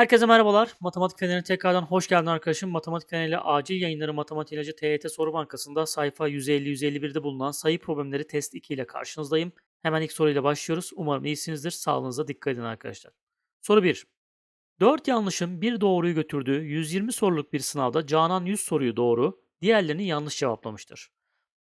Herkese merhabalar. Matematik Feneri'ne tekrardan hoş geldin arkadaşım. Matematik Feneri acil yayınları Matematik İlacı TYT Soru Bankası'nda sayfa 150-151'de bulunan sayı problemleri test 2 ile karşınızdayım. Hemen ilk soruyla başlıyoruz. Umarım iyisinizdir. Sağlığınıza dikkat edin arkadaşlar. Soru 1. 4 yanlışın bir doğruyu götürdüğü 120 soruluk bir sınavda Canan 100 soruyu doğru, diğerlerini yanlış cevaplamıştır.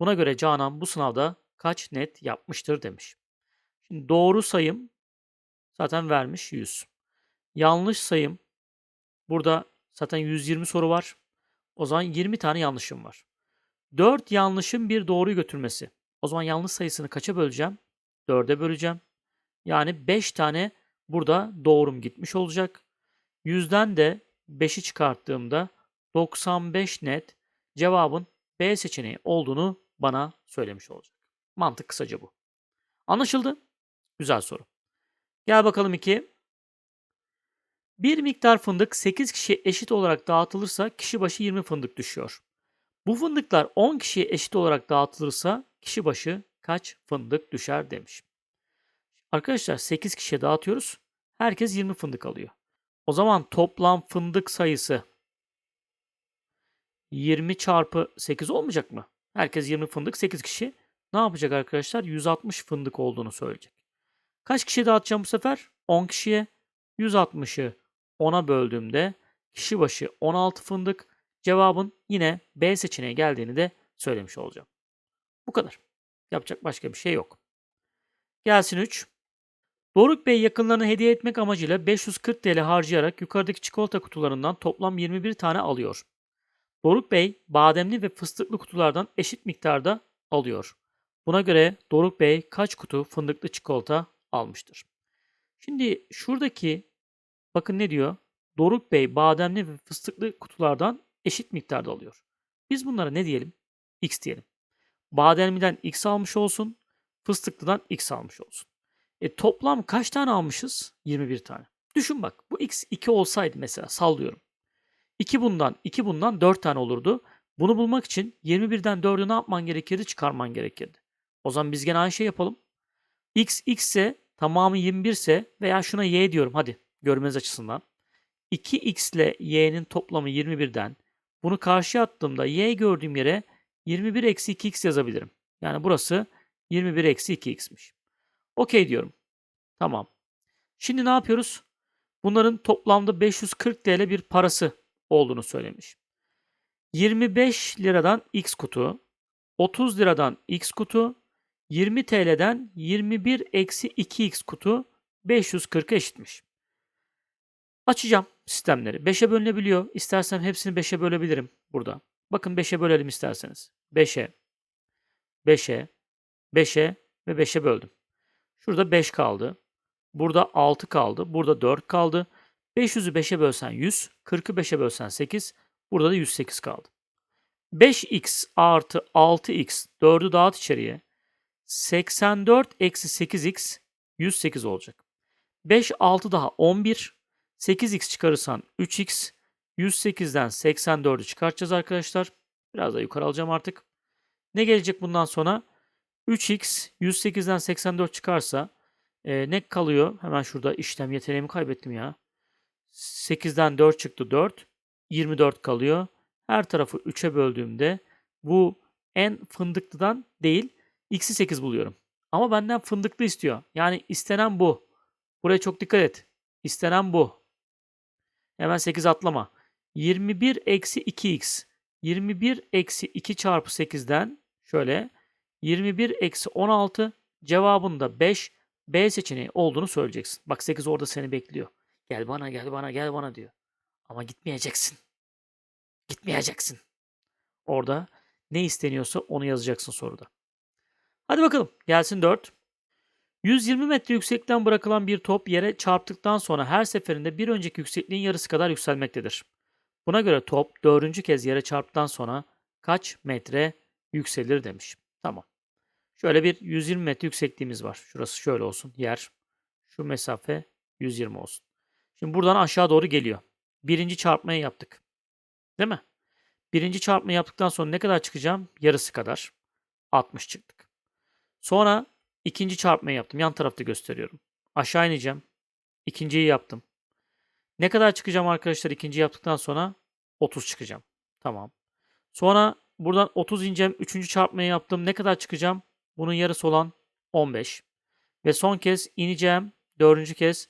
Buna göre Canan bu sınavda kaç net yapmıştır demiş. Şimdi doğru sayım zaten vermiş 100. Yanlış sayım. Burada zaten 120 soru var. O zaman 20 tane yanlışım var. 4 yanlışın bir doğruyu götürmesi. O zaman yanlış sayısını kaça böleceğim? 4'e böleceğim. Yani 5 tane burada doğrum gitmiş olacak. 100'den de 5'i çıkarttığımda 95 net cevabın B seçeneği olduğunu bana söylemiş olacak. Mantık kısaca bu. Anlaşıldı? Güzel soru. Gel bakalım 2. Bir miktar fındık 8 kişiye eşit olarak dağıtılırsa kişi başı 20 fındık düşüyor. Bu fındıklar 10 kişiye eşit olarak dağıtılırsa kişi başı kaç fındık düşer demiş. Arkadaşlar 8 kişiye dağıtıyoruz. Herkes 20 fındık alıyor. O zaman toplam fındık sayısı 20 çarpı 8 olmayacak mı? Herkes 20 fındık 8 kişi. Ne yapacak arkadaşlar? 160 fındık olduğunu söyleyecek. Kaç kişiye dağıtacağım bu sefer? 10 kişiye. 160'ı 10'a böldüğümde kişi başı 16 fındık. Cevabın yine B seçeneği geldiğini de söylemiş olacağım. Bu kadar. Yapacak başka bir şey yok. Gelsin 3. Doruk Bey yakınlarına hediye etmek amacıyla 540 TL harcayarak yukarıdaki çikolata kutularından toplam 21 tane alıyor. Doruk Bey bademli ve fıstıklı kutulardan eşit miktarda alıyor. Buna göre Doruk Bey kaç kutu fındıklı çikolata almıştır? Şimdi şuradaki bakın ne diyor? Doruk Bey bademli ve fıstıklı kutulardan eşit miktarda alıyor. Biz bunlara ne diyelim? X diyelim. Bademliden X almış olsun, fıstıklıdan X almış olsun. E toplam kaç tane almışız? 21 tane. Düşün bak bu X 2 olsaydı mesela sallıyorum. 2 bundan 2 bundan 4 tane olurdu. Bunu bulmak için 21'den 4'ü ne yapman gerekirdi? Çıkarman gerekirdi. O zaman biz gene aynı şey yapalım. X X ise tamamı 21 ise veya şuna Y diyorum hadi görmeniz açısından. 2x ile y'nin toplamı 21'den bunu karşıya attığımda y gördüğüm yere 21 eksi 2x yazabilirim. Yani burası 21 eksi 2x'miş. Okey diyorum. Tamam. Şimdi ne yapıyoruz? Bunların toplamda 540 TL bir parası olduğunu söylemiş. 25 liradan x kutu, 30 liradan x kutu, 20 TL'den 21 eksi 2x kutu 540 eşitmiş. Açacağım sistemleri. 5'e bölünebiliyor. İstersem hepsini 5'e bölebilirim burada. Bakın 5'e bölelim isterseniz. 5'e, 5'e, 5'e ve 5'e böldüm. Şurada 5 kaldı. Burada 6 kaldı. Burada 4 kaldı. 500'ü 5'e bölsen 100. 40'ı 5'e bölsen 8. Burada da 108 kaldı. 5x artı 6x 4'ü dağıt içeriye. 84 eksi 8x 108 olacak. 5 6 daha 11. 8x çıkarırsan 3x. 108'den 84'ü çıkartacağız arkadaşlar. Biraz da yukarı alacağım artık. Ne gelecek bundan sonra? 3x 108'den 84 çıkarsa e, ne kalıyor? Hemen şurada işlem yeteneğimi kaybettim ya. 8'den 4 çıktı 4. 24 kalıyor. Her tarafı 3'e böldüğümde bu en fındıklıdan değil x'i 8 buluyorum. Ama benden fındıklı istiyor. Yani istenen bu. Buraya çok dikkat et. İstenen bu. Hemen 8 atlama. 21 eksi 2x. 21 eksi 2 çarpı 8'den şöyle 21 eksi 16 cevabında 5 B seçeneği olduğunu söyleyeceksin. Bak 8 orada seni bekliyor. Gel bana gel bana gel bana diyor. Ama gitmeyeceksin. Gitmeyeceksin. Orada ne isteniyorsa onu yazacaksın soruda. Hadi bakalım gelsin 4. 120 metre yüksekten bırakılan bir top yere çarptıktan sonra her seferinde bir önceki yüksekliğin yarısı kadar yükselmektedir. Buna göre top dördüncü kez yere çarptıktan sonra kaç metre yükselir demiş. Tamam. Şöyle bir 120 metre yüksekliğimiz var. Şurası şöyle olsun. Yer. Şu mesafe 120 olsun. Şimdi buradan aşağı doğru geliyor. Birinci çarpmayı yaptık. Değil mi? Birinci çarpma yaptıktan sonra ne kadar çıkacağım? Yarısı kadar. 60 çıktık. Sonra ikinci çarpmayı yaptım. Yan tarafta gösteriyorum. Aşağı ineceğim. İkinciyi yaptım. Ne kadar çıkacağım arkadaşlar ikinci yaptıktan sonra? 30 çıkacağım. Tamam. Sonra buradan 30 ineceğim. Üçüncü çarpmayı yaptım. Ne kadar çıkacağım? Bunun yarısı olan 15. Ve son kez ineceğim. Dördüncü kez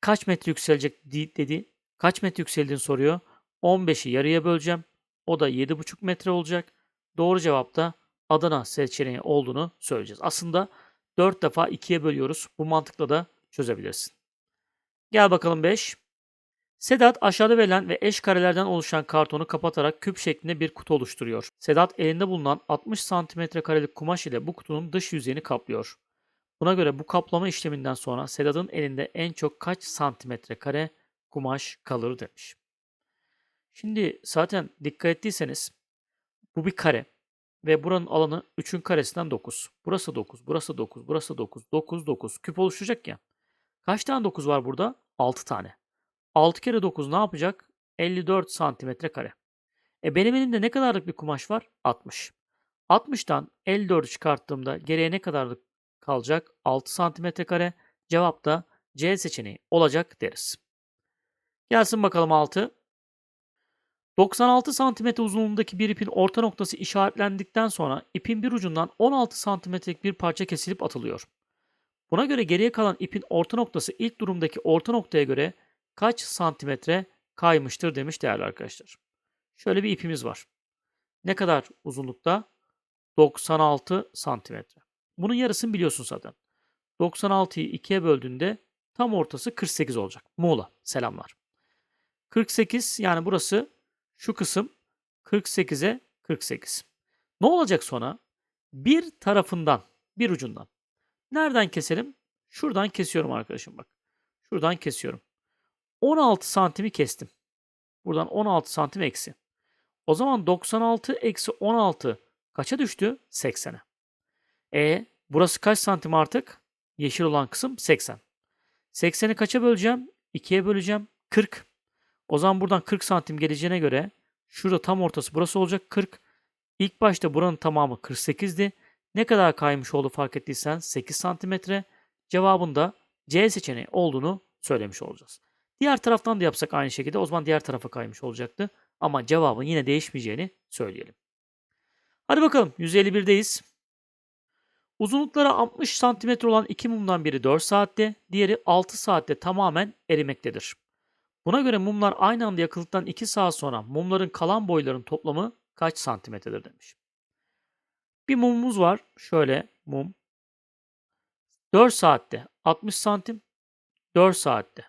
kaç metre yükselecek di- dedi. Kaç metre yükseldiğini soruyor. 15'i yarıya böleceğim. O da 7,5 metre olacak. Doğru cevap da Adana seçeneği olduğunu söyleyeceğiz. Aslında 4 defa 2'ye bölüyoruz. Bu mantıkla da çözebilirsin. Gel bakalım 5. Sedat aşağıda verilen ve eş karelerden oluşan kartonu kapatarak küp şeklinde bir kutu oluşturuyor. Sedat elinde bulunan 60 cm karelik kumaş ile bu kutunun dış yüzeyini kaplıyor. Buna göre bu kaplama işleminden sonra Sedat'ın elinde en çok kaç santimetre kare kumaş kalır demiş. Şimdi zaten dikkat ettiyseniz bu bir kare ve buranın alanı 3'ün karesinden 9. Burası 9, burası 9, burası 9, 9, 9. Küp oluşacak ya. Kaç tane 9 var burada? 6 tane. 6 kere 9 ne yapacak? 54 santimetre kare. E benim elimde ne kadarlık bir kumaş var? 60. 60'tan 54'ü çıkarttığımda geriye ne kadarlık kalacak? 6 santimetre kare. Cevap da C seçeneği olacak deriz. Gelsin bakalım 6. 96 santimetre uzunluğundaki bir ipin orta noktası işaretlendikten sonra ipin bir ucundan 16 santimetrelik bir parça kesilip atılıyor. Buna göre geriye kalan ipin orta noktası ilk durumdaki orta noktaya göre kaç santimetre kaymıştır demiş değerli arkadaşlar. Şöyle bir ipimiz var. Ne kadar uzunlukta? 96 santimetre. Bunun yarısını biliyorsun zaten. 96'yı 2'ye böldüğünde tam ortası 48 olacak. Muğla. Selamlar. 48 yani burası şu kısım 48'e 48. Ne olacak sonra? Bir tarafından, bir ucundan. Nereden keselim? Şuradan kesiyorum arkadaşım bak. Şuradan kesiyorum. 16 santimi kestim. Buradan 16 santim eksi. O zaman 96 eksi 16 kaça düştü? 80'e. E burası kaç santim artık? Yeşil olan kısım 80. 80'i kaça böleceğim? 2'ye böleceğim. 40. O zaman buradan 40 santim geleceğine göre şurada tam ortası burası olacak 40. İlk başta buranın tamamı 48'di. Ne kadar kaymış oldu fark ettiysen 8 santimetre. Cevabında C seçeneği olduğunu söylemiş olacağız. Diğer taraftan da yapsak aynı şekilde o zaman diğer tarafa kaymış olacaktı. Ama cevabın yine değişmeyeceğini söyleyelim. Hadi bakalım 151'deyiz. Uzunlukları 60 cm olan iki mumdan biri 4 saatte, diğeri 6 saatte tamamen erimektedir. Buna göre mumlar aynı anda yakıldıktan 2 saat sonra mumların kalan boyların toplamı kaç santimetredir demiş. Bir mumumuz var. Şöyle mum. 4 saatte 60 santim. 4 saatte.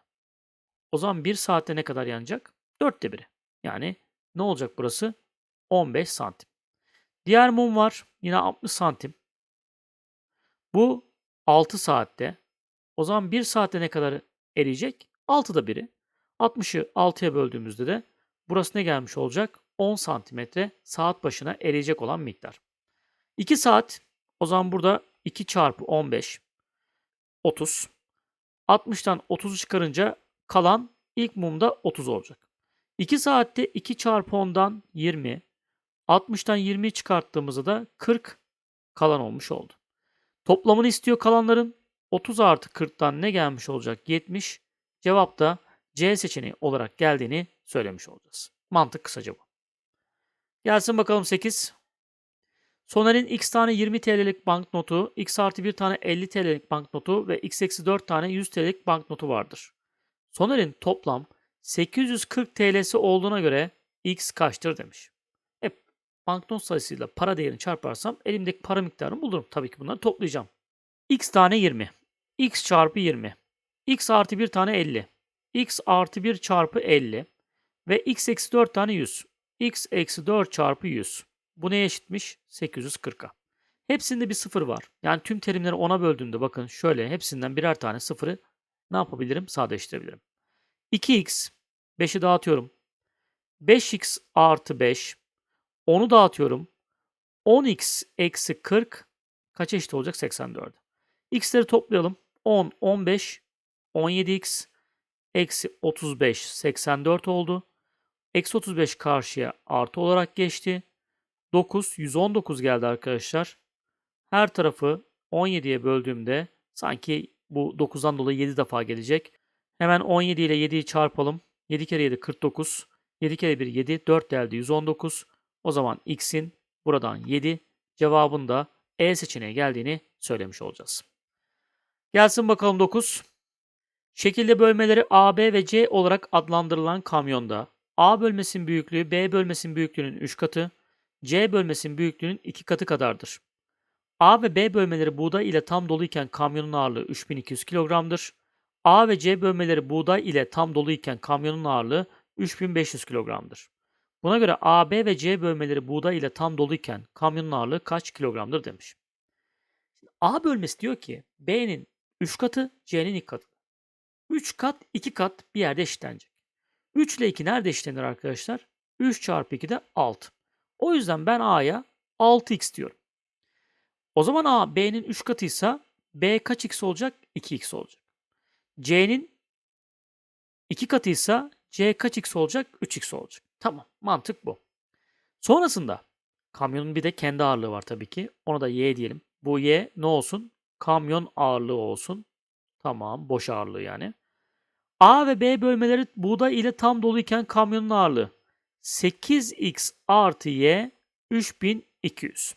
O zaman 1 saatte ne kadar yanacak? 4'te 1'i. Yani ne olacak burası? 15 santim. Diğer mum var. Yine 60 santim. Bu 6 saatte. O zaman 1 saatte ne kadar eriyecek? 6'da 1'i. 60'ı 6'ya böldüğümüzde de burası ne gelmiş olacak? 10 santimetre saat başına eriyecek olan miktar. 2 saat o zaman burada 2 çarpı 15 30. 60'tan 30'u çıkarınca kalan ilk mumda 30 olacak. 2 saatte 2 çarpı 10'dan 20. 60'tan 20'yi çıkarttığımızda da 40 kalan olmuş oldu. Toplamını istiyor kalanların. 30 artı 40'tan ne gelmiş olacak? 70. Cevap da C seçeneği olarak geldiğini söylemiş olacağız. Mantık kısaca bu. Gelsin bakalım 8. Soner'in x tane 20 TL'lik banknotu, x artı 1 tane 50 TL'lik banknotu ve x eksi 4 tane 100 TL'lik banknotu vardır. Soner'in toplam 840 TL'si olduğuna göre x kaçtır demiş. E, banknot sayısıyla para değerini çarparsam elimdeki para miktarını bulurum. Tabii ki bunları toplayacağım. x tane 20. x çarpı 20. x artı 1 tane 50. x artı 1 çarpı 50. Ve x eksi 4 tane 100. x eksi 4 çarpı 100. Bu neye eşitmiş? 840'a. Hepsinde bir sıfır var. Yani tüm terimleri 10'a böldüğümde bakın şöyle hepsinden birer tane sıfırı ne yapabilirim? Sadeleştirebilirim. 2x 5'i dağıtıyorum. 5x artı 5 10'u dağıtıyorum. 10x eksi 40 kaç eşit olacak? 84. x'leri toplayalım. 10, 15, 17x eksi 35, 84 oldu. Eksi 35 karşıya artı olarak geçti. 9, 119 geldi arkadaşlar. Her tarafı 17'ye böldüğümde sanki bu 9'dan dolayı 7 defa gelecek. Hemen 17 ile 7'yi çarpalım. 7 kere 7 49. 7 kere 1 7. 4 geldi 119. O zaman x'in buradan 7 cevabın da E seçeneği geldiğini söylemiş olacağız. Gelsin bakalım 9. Şekilde bölmeleri A, B ve C olarak adlandırılan kamyonda A bölmesinin büyüklüğü B bölmesinin büyüklüğünün 3 katı, C bölmesinin büyüklüğünün 2 katı kadardır. A ve B bölmeleri buğday ile tam doluyken kamyonun ağırlığı 3200 kilogramdır. A ve C bölmeleri buğday ile tam doluyken kamyonun ağırlığı 3500 kilogramdır. Buna göre A, B ve C bölmeleri buğday ile tam doluyken kamyonun ağırlığı kaç kilogramdır demiş. A bölmesi diyor ki B'nin 3 katı, C'nin 2 katı. 3 kat, 2 kat bir yerde eşitlenecek. 3 ile 2 nerede eşitlenir arkadaşlar? 3 çarpı 2 de 6. O yüzden ben A'ya 6x diyorum. O zaman A B'nin 3 katıysa B kaç x olacak? 2x olacak. C'nin 2 katıysa C kaç x olacak? 3x olacak. Tamam mantık bu. Sonrasında kamyonun bir de kendi ağırlığı var tabii ki. Ona da y diyelim. Bu y ne olsun? Kamyon ağırlığı olsun. Tamam boş ağırlığı yani. A ve B bölmeleri buğday ile tam doluyken kamyonun ağırlığı 8x artı y 3200.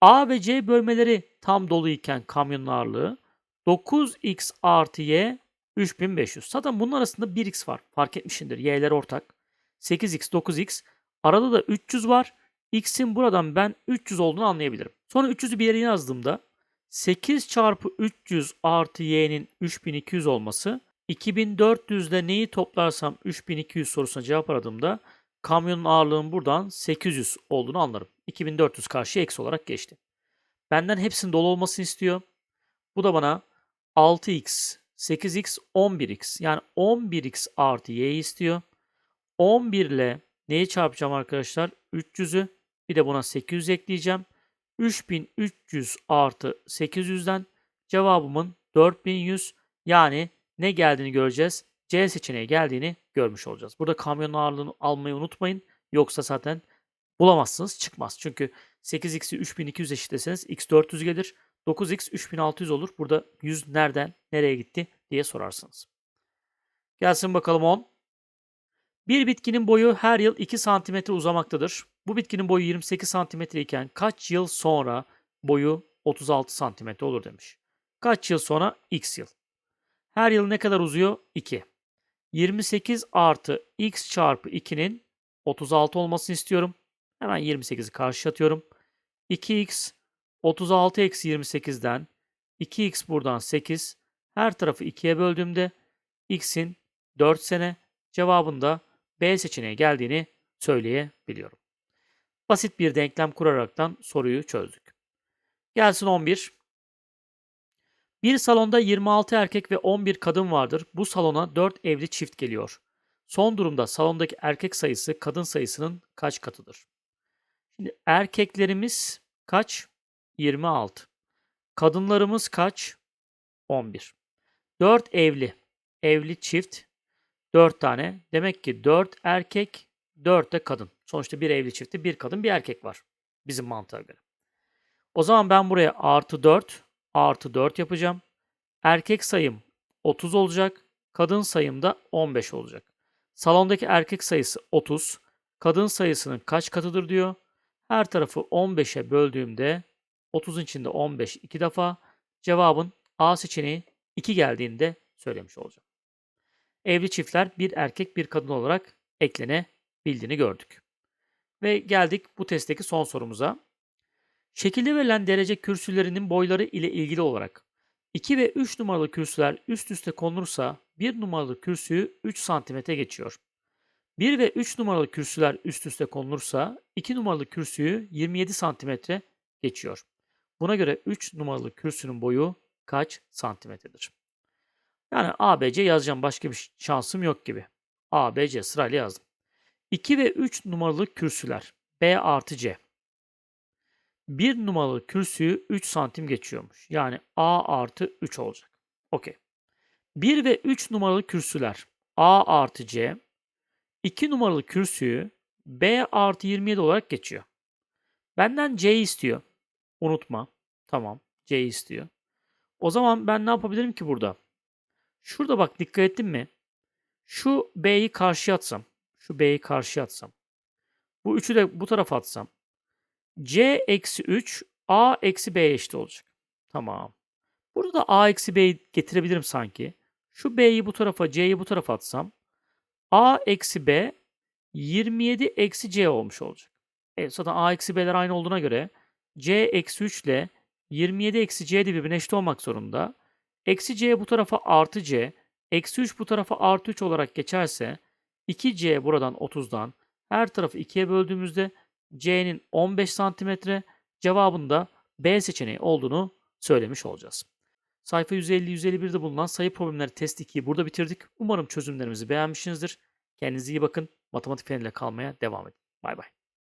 A ve C bölmeleri tam doluyken kamyonun ağırlığı 9x artı y 3500. Zaten bunun arasında 1x var. Fark etmişsindir. Y'ler ortak. 8x, 9x. Arada da 300 var. X'in buradan ben 300 olduğunu anlayabilirim. Sonra 300'ü bir yere yazdığımda 8 çarpı 300 artı y'nin 3200 olması 2400'de neyi toplarsam 3200 sorusuna cevap aradığımda kamyonun ağırlığının buradan 800 olduğunu anlarım. 2400 karşıya eksi olarak geçti. Benden hepsinin dolu olmasını istiyor. Bu da bana 6x, 8x, 11x yani 11x artı y istiyor. 11 ile neyi çarpacağım arkadaşlar? 300'ü bir de buna 800 ekleyeceğim. 3300 artı 800'den cevabımın 4100 yani ne geldiğini göreceğiz. C seçeneği geldiğini görmüş olacağız. Burada kamyonun ağırlığını almayı unutmayın. Yoksa zaten bulamazsınız çıkmaz. Çünkü 8x'i 3200 eşitleseniz x 400 gelir. 9x 3600 olur. Burada 100 nereden nereye gitti diye sorarsınız. Gelsin bakalım 10. Bir bitkinin boyu her yıl 2 cm uzamaktadır. Bu bitkinin boyu 28 cm iken kaç yıl sonra boyu 36 cm olur demiş. Kaç yıl sonra x yıl. Her yıl ne kadar uzuyor? 2. 28 artı x çarpı 2'nin 36 olmasını istiyorum. Hemen 28'i karşı atıyorum. 2x 36 eksi 28'den 2x buradan 8. Her tarafı 2'ye böldüğümde x'in 4 sene cevabında B seçeneği geldiğini söyleyebiliyorum. Basit bir denklem kuraraktan soruyu çözdük. Gelsin 11. Bir salonda 26 erkek ve 11 kadın vardır. Bu salona 4 evli çift geliyor. Son durumda salondaki erkek sayısı kadın sayısının kaç katıdır? Şimdi erkeklerimiz kaç? 26. Kadınlarımız kaç? 11. 4 evli. Evli çift 4 tane. Demek ki 4 erkek, 4 de kadın. Sonuçta bir evli çifti, bir kadın, bir erkek var. Bizim mantığa göre. O zaman ben buraya artı 4, artı 4 yapacağım. Erkek sayım 30 olacak. Kadın sayım da 15 olacak. Salondaki erkek sayısı 30. Kadın sayısının kaç katıdır diyor. Her tarafı 15'e böldüğümde 30'un içinde 15 iki defa cevabın A seçeneği 2 geldiğinde söylemiş olacağım. Evli çiftler bir erkek bir kadın olarak eklenebildiğini gördük. Ve geldik bu testteki son sorumuza. Şekilde verilen derece kürsülerinin boyları ile ilgili olarak 2 ve 3 numaralı kürsüler üst üste konulursa 1 numaralı kürsüyü 3 cm geçiyor. 1 ve 3 numaralı kürsüler üst üste konulursa 2 numaralı kürsüyü 27 cm geçiyor. Buna göre 3 numaralı kürsünün boyu kaç santimetredir? Yani ABC yazacağım. Başka bir şansım yok gibi. ABC sırayla yazdım. 2 ve 3 numaralı kürsüler. B artı C. 1 numaralı kürsüyü 3 santim geçiyormuş. Yani A artı 3 olacak. Okey. 1 ve 3 numaralı kürsüler. A artı C. 2 numaralı kürsüyü B artı 27 olarak geçiyor. Benden C istiyor. Unutma. Tamam. C istiyor. O zaman ben ne yapabilirim ki burada? Şurada bak dikkat ettin mi? Şu B'yi karşıya atsam. Şu B'yi karşıya atsam. Bu 3'ü de bu tarafa atsam. C eksi 3 A eksi B eşit olacak. Tamam. Burada da A eksi B'yi getirebilirim sanki. Şu B'yi bu tarafa C'yi bu tarafa atsam. A eksi B 27 eksi C olmuş olacak. E, zaten A eksi B'ler aynı olduğuna göre C eksi 3 ile 27 eksi C de birbirine eşit olmak zorunda. Eksi C bu tarafa artı C, eksi 3 bu tarafa artı 3 olarak geçerse 2C buradan 30'dan her tarafı 2'ye böldüğümüzde C'nin 15 santimetre cevabında B seçeneği olduğunu söylemiş olacağız. Sayfa 150-151'de bulunan sayı problemleri test 2'yi burada bitirdik. Umarım çözümlerimizi beğenmişsinizdir. Kendinize iyi bakın. Matematik feniyle kalmaya devam edin. Bay bay.